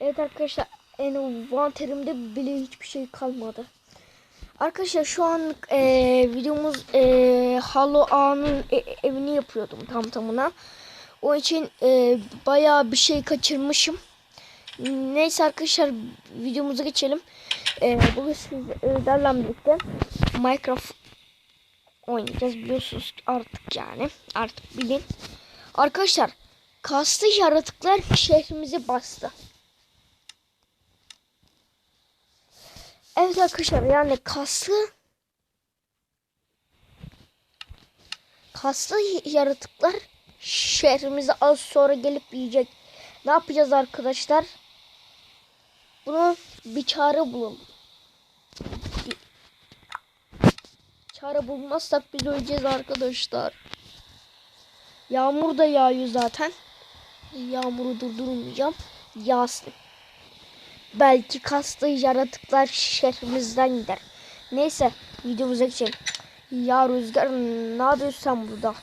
Evet arkadaşlar envanterimde bile hiçbir şey kalmadı. Arkadaşlar şu an e, videomuz e, Halo A'nın e- evini yapıyordum tam tamına. O için e, bayağı bir şey kaçırmışım. Neyse arkadaşlar videomuza geçelim. E, bugün sizlerle birlikte Minecraft oynayacağız biliyorsunuz artık yani. Artık bilin. Arkadaşlar kaslı yaratıklar şehrimizi bastı. Evet arkadaşlar yani kaslı kaslı yaratıklar şehrimize az sonra gelip yiyecek. Ne yapacağız arkadaşlar? Bunu bir çare bulalım. Çare bulmazsak biz öleceğiz arkadaşlar. Yağmur da yağıyor zaten. Yağmuru durdurmayacağım. Yağsın. Belki kaslı yaratıklar şehrimizden gider. Neyse videomuza geçelim. Ya Rüzgar ne yapıyorsun sen burada?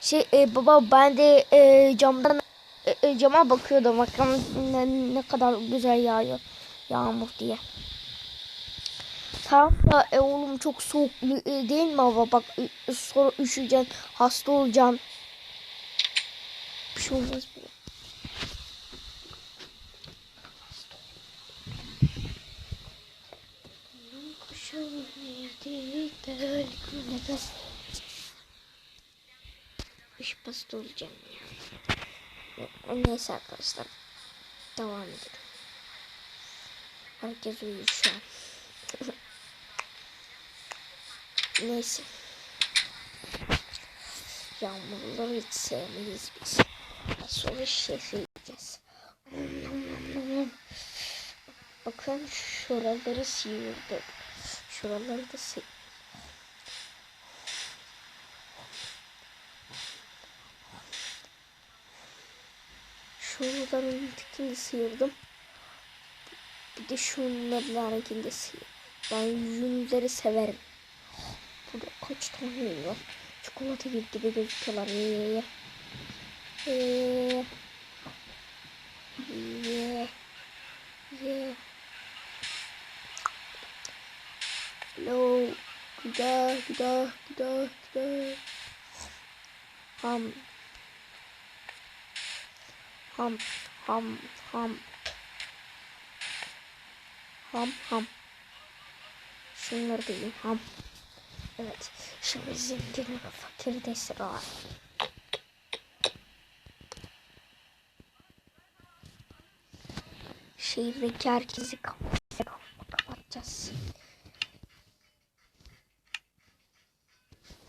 Şey e, baba ben de e, camdan e, e, cama bakıyordum. Bakın ne, ne kadar güzel yağıyor yağmur diye. Tamam da e, oğlum çok soğuk e, değil mi hava? Bak e, sonra üşüyeceksin, hasta olacaksın. Bir şey olmaz mı? De nefes. Kış pasta olacağım ya. Neyse arkadaşlar. Devam edelim. Herkes uyuyor şu an. Neyse. Yağmurları hiç sevmeyiz biz. Sonra şehre gideceğiz. Bakın şuraları sıyırdı. Şuraları da sıyırdı. Şuraların dikini sıyırdım. Bir de şunların de sıyırdım. Ben yünleri severim. Burada kaç tane var? Çikolata gibi gibi gözüküyorlar. Ye ye ye. Ye Hello. Güda, güda, güda, güda. Ham. Ham, ham, ham. Ham, ham. Şunları da ham. Evet. Şimdi zengin ve fakir de sıra var. Şehirdeki herkesi kap- kapatacağız.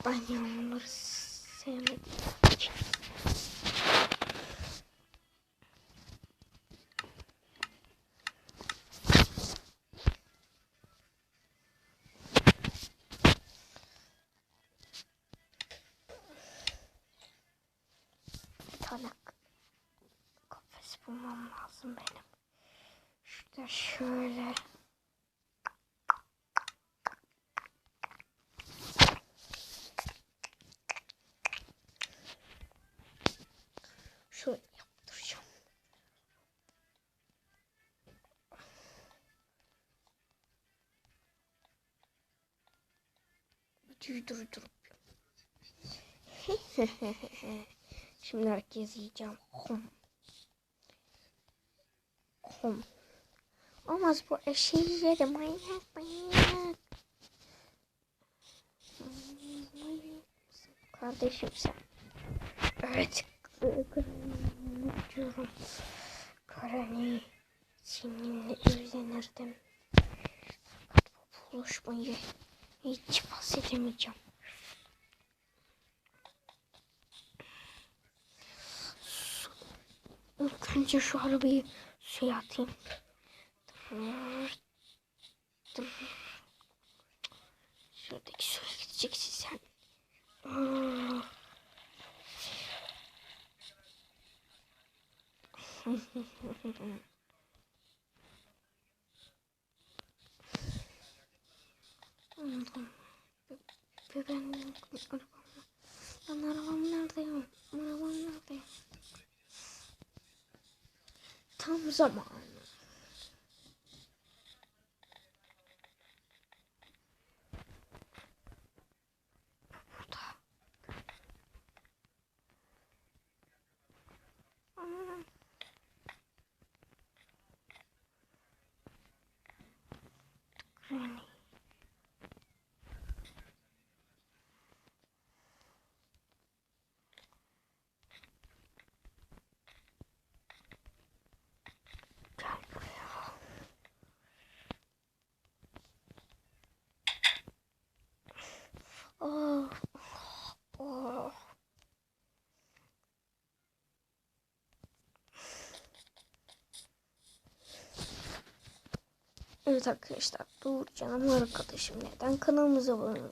Ben yağmurları sevmedim. Bir tane kafes bulmam lazım benim. Şurada. Şöyle Durdurup. Şimdi herkes yiyeceğim. Hom. Hom. Olmaz bu eşeği yerim. Manyak manyak. Kardeşim sen. Evet. Diyorum. Karani. Seninle evlenirdim. Buluşmayı hiç bahsedemeyeceğim. İlk önce şu arabayı suya atayım. Dur, dur. Şuradaki suya gideceksin sen. Anladım. Ben, ben, arabam. Ben arabam nerede ya? Arabam nerede? Tam zamanı. Burada. Aa. Oh. Oh. Evet arkadaşlar dur canım arkadaşım neden kanalımıza abone olmayı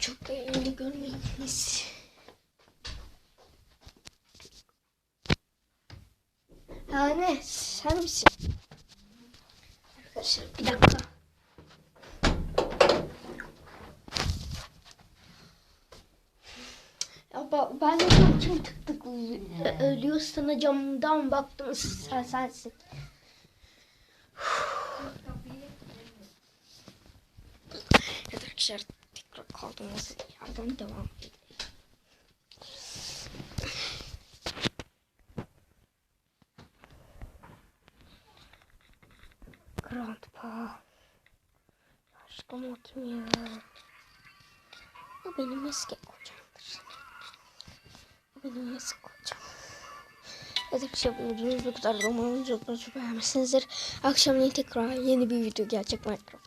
Çok eğlenceli görmeyiniz. Yani sen misin? Arkadaşlar bir dakika. Ya ben de kim tık tık ölüyor sana camdan baktım sen sensin. Arkadaşlar tekrar kaldığımız yerden devam edelim. Kim ya? O benim eski kocamdır. O benim eski kocam. Evet arkadaşlar videomuz bu kadar. Umarım çok beğenmişsinizdir. Akşamleyin tekrar yeni bir video gelecek Minecraft.